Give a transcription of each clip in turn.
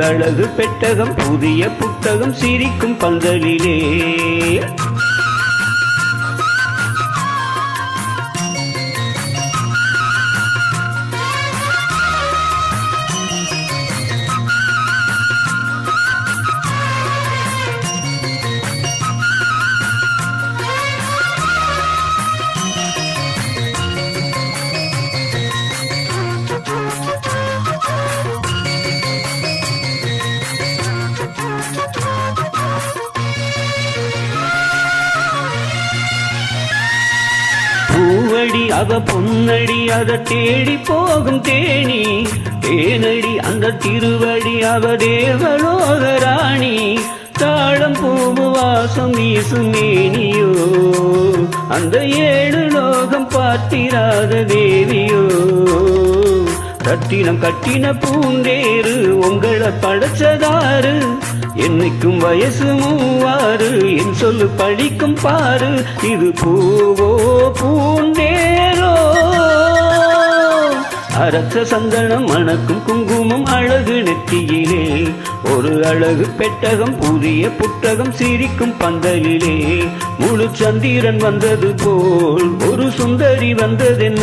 அழகு பெட்டகம் புதிய புத்தகம் சிரிக்கும் பந்தலிலே. அவ பொன்னடி அத தேடி போகும் தேனி. தேனடி அந்த திருவடி அவ தேவலோக ராணி தாழம் பூவு வாசம் வீசும் மேனியோ. அந்த ஏழு லோகம் பார்த்திராத தேவியோ. கட்டினம் கட்டின பூந்தேரு உங்களை படைச்சதாரு என்னைக்கும் வயசு மூவாறு என் சொல்லு படிக்கும் பாரு இது பூவோ பூந்தேரோ அரச சந்தனம் மணக்கும் குங்குமம் அழகு நெத்தியிலே ஒரு அழகு பெட்டகம் புதிய புத்தகம் சிரிக்கும் பந்தலிலே. முழு சந்திரன் வந்தது போல் ஒரு சுந்தரி வந்ததென்ன.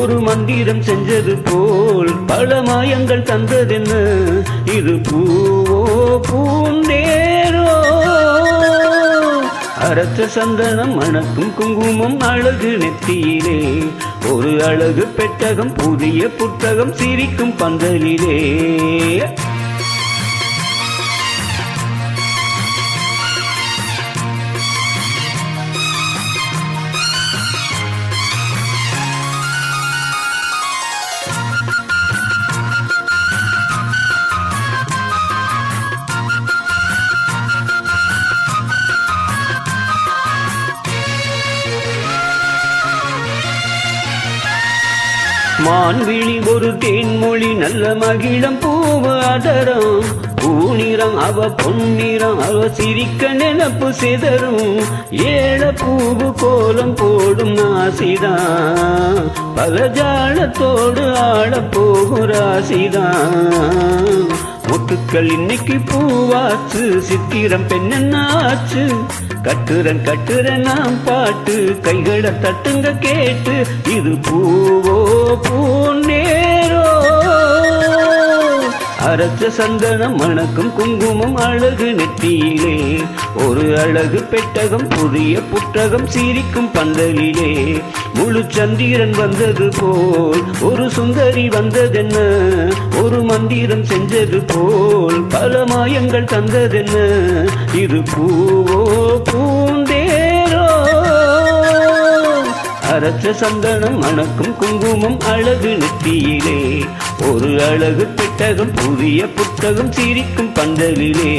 ஒரு மந்திரம் செஞ்சது போல் பல மாயங்கள் தந்ததென்ன. இது பூவோ பூந்தே. அரச சந்தனம் மணக்கும் குங்குமம் அழகு நெத்தியிலே ஒரு அழகு பெட்டகம் புதிய புத்தகம் சிரிக்கும் பந்தலிலே. மான்விழி ஒரு தேன்மொழி நல்ல மகிழம் பூவு அதரம். பூநிறம் அவ பொன்னிறம் அவ சிரிக்க நினப்பு சிதறும். ஏழ பூவு கோலம் போடும் நாசிதான். பல ஜாலத்தோடு ஆட போகும் ராசிதான். முட்டுக்கள் இன்னைக்கு பூவாச்சு. சித்திரம் பெண்ணாச்சு கட்டுறன் கட்டுறன் நாம் பாட்டு. கைகளை தட்டுங்க கேட்டு. இது பூவோ பூன்னே அரச சந்தனம் மணக்கும் குங்குமம் அழகு நெத்தியிலே ஒரு அழகு பெட்டகம் புதிய புத்தகம் சிரிக்கும் பந்தலிலே. முழு சந்திரன் வந்தது போல் ஒரு சுந்தரி வந்ததென்ன? ஒரு மந்திரம் செஞ்சது போல் பல மாயங்கள் தந்ததென்ன? இது பூவோ பூந்தேரோ? அரச சந்தனம் மணக்கும் குங்குமம் அழகு நெத்தியிலே ஒரு அழகு பெட்டகம் புதிய புத்தகம் சிரிக்கும் பந்தலிலே.